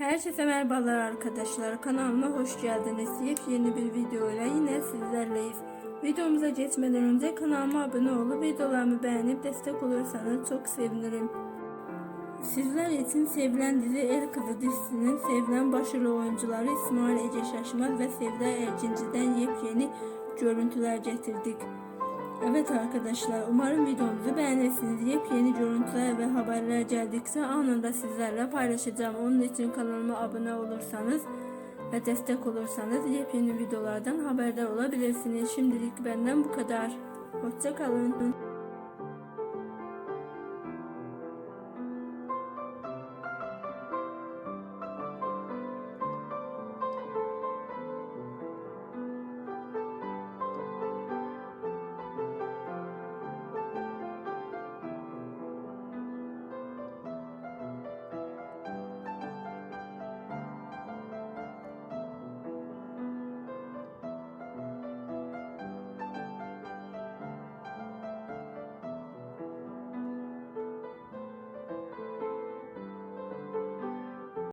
Herkese merhabalar arkadaşlar. Kanalıma hoş geldiniz. Yepyeni bir video ile yine sizlerleyiz. Videomuza geçmeden önce kanalıma abone olup videolarımı beğenip destek olursanız çok sevinirim. Sizler için sevilen dizi El Kızı dizisinin sevilen başarılı oyuncuları İsmail Ece Şaşmaz ve Sevda Ercinci'den yepyeni görüntüler getirdik. Evet arkadaşlar umarım videomuzu beğenirsiniz. Yepyeni görüntüler ve haberler geldikçe anında sizlerle paylaşacağım. Onun için kanalıma abone olursanız ve destek olursanız yepyeni videolardan haberdar olabilirsiniz. Şimdilik benden bu kadar. Hoşçakalın.